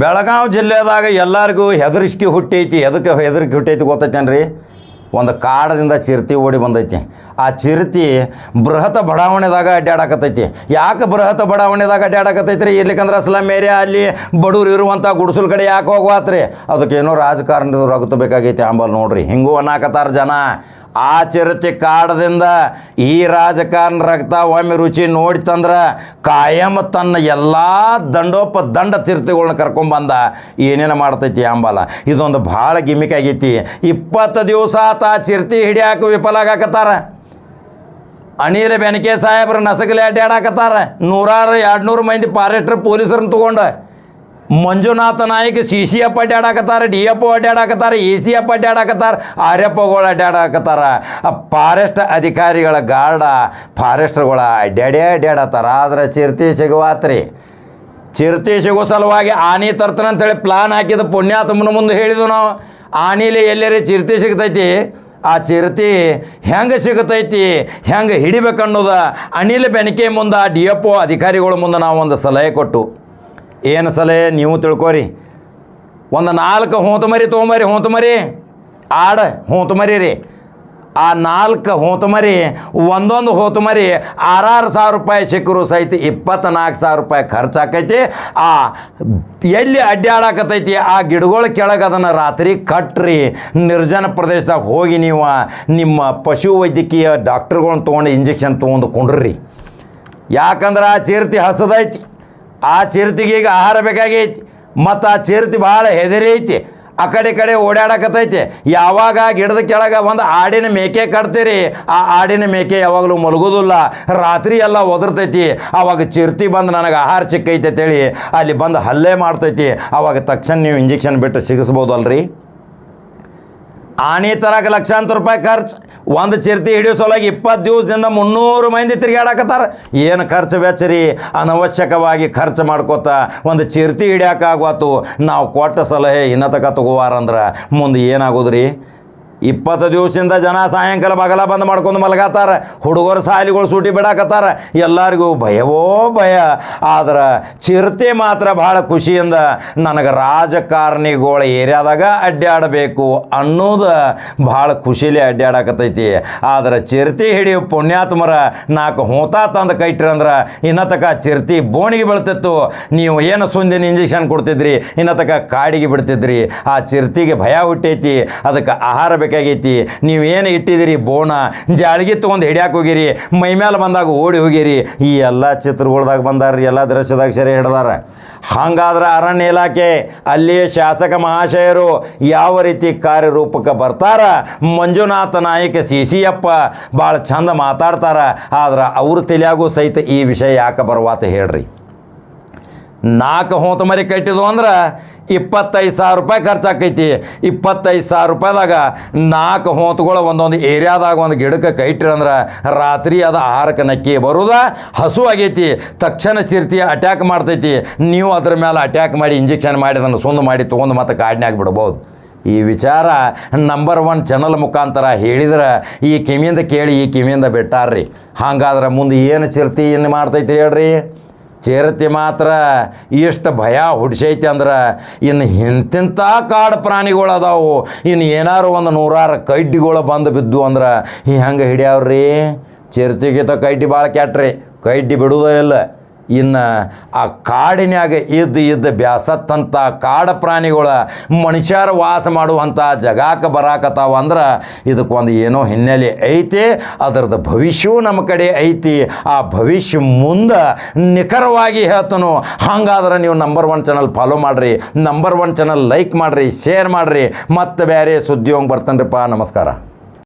ಬೆಳಗಾವಿ ಜಿಲ್ಲೆದಾಗ ಎಲ್ಲರಿಗೂ ಹೆದರಿಕೆ ಹುಟ್ಟೈತಿ. ಎದಕ್ಕೆ ಹೆದರಿಕೆ ಹುಟ್ಟೈತಿ ಗೊತ್ತೈತೇನ್ರಿ? ಒಂದು ಕಾಡದಿಂದ ಚಿರತೆ ಓಡಿ ಬಂದೈತಿ. ಆ ಚಿರತಿ ಬೃಹತ್ ಬಡಾವಣೆದಾಗ ಅಡ್ಡಾಡಕತ್ತೈತಿ ಯಾಕೆ ಬೃಹತ್ ಬಡಾವಣೆದಾಗ ಅಡ್ಡಾಡಕತ್ತೈತಿ ರೀ ಇರ್ಲಿಕ್ಕಂದ್ರೆ ಸ್ಲಮ್ ಏರಿಯಾ ಅಲ್ಲಿ ಬಡವ್ರು ಇರುವಂಥ ಗುಡಿಸಲು ಕಡೆ ಯಾಕೆ ಹೋಗ್ವಾತ್ರಿ? ಅದಕ್ಕೇನೋ ರಾಜಕಾರಣದ ರಗತ ಬೇಕಾಗೈತಿ ಅಂಬಲ್ ನೋಡ್ರಿ. ಹಿಂಗೂ ಅನ್ನಕತ್ತಾರ ಜನ. ಆ ಚಿರತೆ ಕಾಡದಿಂದ ಈ ರಾಜಕಾರಣ ರಕ್ತ ಒಮ್ಮೆ ರುಚಿ ನೋಡಿತಂದ್ರೆ ಕಾಯಂ ತನ್ನ ಎಲ್ಲ ದಂಡೋಪ ದಂಡ ತೀರ್ಥಗಳನ್ನ ಕರ್ಕೊಂಬಂದ ಏನೇನು ಮಾಡ್ತೈತಿ ಅಂಬಲ? ಇದೊಂದು ಭಾಳ ಗಿಮಿಕ್ ಆಗೈತಿ. ಇಪ್ಪತ್ತು ದಿವಸ ಆತ ಚಿರತೆ ಹಿಡಿಯಾಕ ವಿಫಲ ಆಗಾಕತ್ತಾರ. ಅನಿಲ ಬೆನಕೆ ಸಾಹೇಬ್ರ ನಸಗಲಿ ಅಡ್ಡಾಡಕತ್ತಾರ ನೂರಾರು ಎರಡು ನೂರು ಮಂದಿ ಫಾರೆಸ್ಟರ್ ಪೊಲೀಸರನ್ನ ತೊಗೊಂಡು. Manjunatha Nayak C C F ಅಡ್ಡಾಡಕತ್ತಾರ D O ಅಡ್ಡಾಡಕತ್ತಾರ ಎ ಸಿ ಎಫ್ ಅಡ್ಡಾಡಕತ್ತಾರ ಆರ್ ಎಫ್ ಒಗಳು ಅಡ್ಡಾಡಕತ್ತಾರ ಫಾರೆಸ್ಟ್ ಅಧಿಕಾರಿಗಳ ಗಾರ್ಡ ಫಾರೆಸ್ಟ್ಗಳ ಅಡ್ಡಾಡೇ ಅಡ್ಡಾಡತ್ತಾರ ಆದ್ರೆ ಚಿರತೆ ಸಿಗುವಾತ್ರಿ. ಚಿರತೆ ಸಿಗೋ ಸಲುವಾಗಿ ಆನೆ ತರ್ತನ ಅಂತೇಳಿ ಪ್ಲಾನ್ ಹಾಕಿದ ಪುಣ್ಯಾತ್ಮನ ಮುಂದೆ ಹೇಳಿದ್ವು ನಾವು. ಆನೆಲಿ ಎಲ್ಲರೇ ಚಿರತೆ ಸಿಗ್ತೈತಿ? ಆ ಚಿರತೆ ಹೆಂಗೆ ಸಿಗತೈತಿ? ಹೆಂಗೆ ಹಿಡಿಬೇಕನ್ನೋದ ಅನಿಲ್ ಬೆನಕೆ ಮುಂದೆ ಡಿ ಎಫ್ ಒ ಅಧಿಕಾರಿಗಳ ಮುಂದೆ ನಾವು ಒಂದು ಸಲಹೆ ಕೊಟ್ಟು ಏನು ಸಲಹೆ? ನೀವು ತಿಳ್ಕೊರಿ. ಒಂದು ನಾಲ್ಕು ಹೂತಮರಿ ತೊಗೊಂಬರಿ ಹೂತಮರಿ ಆಡ ಹೊಂತಮರಿ ರೀ ಆ ನಾಲ್ಕು ಹೊಂತಮರಿ ಒಂದೊಂದು ಹೂತಮರಿ ಆರಾರು ಸಾವಿರ ರೂಪಾಯಿ ಸಿಕ್ಕರು ಸಹಿತ ಇಪ್ಪತ್ತ್ನಾಲ್ಕು ಸಾವಿರ ರೂಪಾಯಿ ಖರ್ಚಾಕೈತಿ ಆ ಎಲ್ಲಿ ಅಡ್ಡಾಡಕತ್ತೈತಿ ಆ ಗಿಡಗಳ ಕೆಳಗೆ ಅದನ್ನು ರಾತ್ರಿ ಕಟ್ರಿ. ನಿರ್ಜನ ಪ್ರದೇಶದಾಗ ಹೋಗಿ ನೀವು ನಿಮ್ಮ ಪಶು ವೈದ್ಯಕೀಯ ಡಾಕ್ಟ್ರುಗಳನ್ನ ತೊಗೊಂಡು ಇಂಜೆಕ್ಷನ್ ತೊಗೊಂಡು ಕೊಂಡ್ರಿ. ಯಾಕಂದ್ರೆ ಆ ಚೀರ್ತಿ ಹಸದೈತಿ. ಆ ಚಿರತೆಗೆ ಆಹಾರ ಬೇಕಾಗೈತಿ. ಮತ್ತು ಆ ಚಿರತೆ ಭಾಳ ಹೆದರಿ ಐತಿ. ಆ ಕಡೆ ಕಡೆ ಓಡಾಡಕತ್ತೈತಿ. ಯಾವಾಗ ಗಿಡದ ಕೆಳಗೆ ಒಂದು ಆಡಿನ ಮೇಕೆ ಕಟ್ತೀರಿ, ಆ ಆಡಿನ ಮೇಕೆ ಯಾವಾಗಲೂ ಮಲಗೋದಿಲ್ಲ. ರಾತ್ರಿ ಎಲ್ಲ ಒದರ್ತೈತಿ. ಆವಾಗ ಚಿರತೆ ಬಂದು ನನಗೆ ಆಹಾರ ಚಿಕ್ಕೈತೆ ಅಂತೇಳಿ ಅಲ್ಲಿ ಬಂದು ಹಲ್ಲೆ ಮಾಡ್ತೈತಿ. ಆವಾಗ ತಕ್ಷಣ ನೀವು ಇಂಜೆಕ್ಷನ್ ಬಿಟ್ಟು ಸಿಗಿಸ್ಬೋದಲ್ರಿ? ಆನೆ ತರಕ ಲಕ್ಷಾಂತರ ರೂಪಾಯಿ ಖರ್ಚು. ಒಂದು ಚಿರತೆ ಹಿಡಿಯೋ ಸಲುವಾಗಿ ಇಪ್ಪತ್ತು ದಿವಸದಿಂದ ಮುನ್ನೂರು ಮಂದಿ ತಿರುಗಾಡಕತ್ತಾರ. ಏನು ಖರ್ಚು ವೆಚ್ಚರಿ? ಅನವಶ್ಯಕವಾಗಿ ಖರ್ಚು ಮಾಡ್ಕೋತ ಒಂದು ಚಿರತೆ ಹಿಡಿಯೋಕ್ಕಾಗ್ವಾತು ನಾವು ಕೊಟ್ಟ ಸಲಹೆ ಇನ್ನತಕ ತಗೋವಾರಂದ್ರೆ ಮುಂದೆ ಏನಾಗೋದ್ರಿ? ಇಪ್ಪತ್ತು ದಿವಸದಿಂದ ಜನ ಸಾಯಂಕಾಲ ಬಗಲ ಬಂದ್ ಮಾಡ್ಕೊಂಡು ಮಲಗತ್ತಾರ ಹುಡುಗರು ಸಾಲಿಗಳು ಸೂಟಿ ಬಿಡಾಕತ್ತಾರ. ಎಲ್ಲರಿಗೂ ಭಯವೋ ಭಯ. ಆದ್ರೆ ಚಿರತೆ ಮಾತ್ರ ಭಾಳ ಖುಷಿಯಿಂದ ನನಗೆ ರಾಜಕಾರಣಿಗಳ ಏರಿಯಾದಾಗ ಅಡ್ಡಾಡಬೇಕು ಅನ್ನೋದು ಭಾಳ ಖುಷಿಲಿ ಅಡ್ಡಾಡಕತ್ತೈತಿ ಆದ್ರೆ ಚಿರತೆ ಹಿಡಿಯೋ ಪುಣ್ಯಾತ್ಮರ ನಾಲ್ಕು ಹೂತ ತಂದು ಕೈಟ್ರಿ ಇನ್ನತಕ ಚಿರತೆ ಬೋಣಿಗೆ ಬೀಳ್ತಿತ್ತು. ನೀವು ಏನು ಸುಂದಿನ ಇಂಜೆಕ್ಷನ್ ಕೊಡ್ತಿದ್ರಿ, ಇನ್ನತಕ ಕಾಡಿಗೆ ಬಿಡ್ತಿದ್ರಿ. ಆ ಚಿರತೆಗೆ ಭಯ ಹುಟ್ಟೈತಿ. ಅದಕ್ಕೆ ಆಹಾರ ಬೇಕಾಗೈತಿ ನೀವೇನು ಇಟ್ಟಿದ್ದೀರಿ? ಬೋಣ. ಜಾಳಿಗೆ ತೊಗೊಂಡು ಹಿಡಿಯಾಕೆ ಹೋಗಿರಿ. ಮೈ ಮೇಲೆ ಬಂದಾಗ ಓಡಿ ಹೋಗಿರಿ. ಈ ಎಲ್ಲ ಚಿತ್ರಗಳ್ದಾಗ ಬಂದಾರ ಎಲ್ಲ ದೃಶ್ಯದಾಗ ಸೆರೆ ಹಿಡ್ದಾರ. ಹಂಗಾದ್ರೆ ಅರಣ್ಯ ಇಲಾಖೆ ಅಲ್ಲಿ ಶಾಸಕ ಮಹಾಶಯರು ಯಾವ ರೀತಿ ಕಾರ್ಯರೂಪಕ್ಕೆ ಬರ್ತಾರ? ಮಂಜುನಾಥ ನಾಯಕ ಸಿ ಸಿ ಅಪ್ಪ ಭಾಳ ಚಂದ ಮಾತಾಡ್ತಾರ. ಆದ್ರೆ ಅವ್ರ ತಲೆಯಾಗೂ ಸಹಿತ ಈ ವಿಷಯ ಯಾಕೆ ಬರುವಾತ ಹೇಳ್ರಿ. ನಾಲ್ಕು ಹೂತ ಮರಿ ಕಟ್ಟಿದ್ವು ಅಂದ್ರೆ ಇಪ್ಪತ್ತೈದು ಸಾವಿರ ರೂಪಾಯಿ ಖರ್ಚಾಕೈತಿ. ಇಪ್ಪತ್ತೈದು ಸಾವಿರ ರೂಪಾಯಿದಾಗ ನಾಲ್ಕು ಹೋತುಗಳು ಒಂದೊಂದು ಏರಿಯಾದಾಗ ಒಂದು ಗಿಡಕ್ಕೆ ಕೈಟ್ರಿ ಅಂದ್ರೆ ರಾತ್ರಿ ಅದು ಆಹಾರಕ್ಕೆ ನಕ್ಕಿ ಬರುದ, ಹಸು ಆಗೈತಿ. ತಕ್ಷಣ ಚಿರ್ತಿ ಅಟ್ಯಾಕ್ ಮಾಡ್ತೈತಿ. ನೀವು ಅದ್ರ ಮೇಲೆ ಅಟ್ಯಾಕ್ ಮಾಡಿ, ಇಂಜೆಕ್ಷನ್ ಮಾಡಿ, ಅದನ್ನು ಸುಂದು ಮಾಡಿ ತೊಗೊಂಡು ಮತ್ತು ಕಾಡಿನಾಗ ಬಿಡ್ಬೋದು. ಈ ವಿಚಾರ ನಂಬರ್ ಒನ್ ಚಾನಲ್ ಮುಖಾಂತರ ಹೇಳಿದ್ರೆ ಈ ಕಿವಿಯಿಂದ ಕೇಳಿ, ಈ ಕಿವಿಯಿಂದ ಬಿಟ್ಟಾರ್ರಿ. ಹಾಗಾದ್ರೆ ಮುಂದೆ ಏನು ಚಿರ್ತಿ ಏನು ಮಾಡ್ತೈತಿ ಹೇಳ್ರಿ? ಚಿರತೆ ಮಾತ್ರ ಎಷ್ಟು ಭಯ ಹುಡ್ಸೈತಿ ಅಂದ್ರೆ ಇನ್ನು ಇಂತಿಂಥ ಕಾಡು ಪ್ರಾಣಿಗಳು ಅದಾವು ಇನ್ನು ಏನಾರು ಒಂದು ನೂರಾರು ಕಡ್ಡಿಗಳು ಬಂದು ಬಿದ್ದು ಅಂದ್ರೆ ಈ ಹೆಂಗೆ ಹಿಡಿಯಾವ್ರಿ? ಚಿರತೆಗಿಂತ ಕಡ್ಡಿ ಭಾಳ ಕೆಟ್ಟ್ರಿ ಕಡ್ಡಿ ಬಿಡುವುದೇ ಇಲ್ಲ. ಇನ್ನು ಆ ಕಾಡಿನ್ಯಾಗ ಇದ್ದು ಇದ್ದು ಬ್ಯಾಸತ್ತಂಥ ಕಾಡು ಪ್ರಾಣಿಗಳ ಮನುಷ್ಯರು ವಾಸ ಮಾಡುವಂಥ ಜಗಾಕ ಬರಾಕತ್ತಾವ ಅಂದ್ರೆ ಇದಕ್ಕೊಂದು ಏನೋ ಹಿನ್ನೆಲೆ ಐತಿ ಅದರದ್ದು ಭವಿಷ್ಯವೂ ನಮ್ಮ ಕಡೆ ಐತಿ. ಆ ಭವಿಷ್ಯ ಮುಂದೆ ನಿಖರವಾಗಿ ಹೇಳ್ತನು, ಹಂಗಾದ್ರೆ ನೀವು ನಂಬರ್ ಒನ್ ಚಾನಲ್ ಫಾಲೋ ಮಾಡಿರಿ ನಂಬರ್ ಒನ್ ಚಾನಲ್ ಲೈಕ್ ಮಾಡಿರಿ ಶೇರ್ ಮಾಡಿರಿ, ಮತ್ತೆ ಬೇರೆ ಸುದ್ದಿ ಹೋಗಿ ಬರ್ತಾನ್ರಿಪ್ಪ, ನಮಸ್ಕಾರ.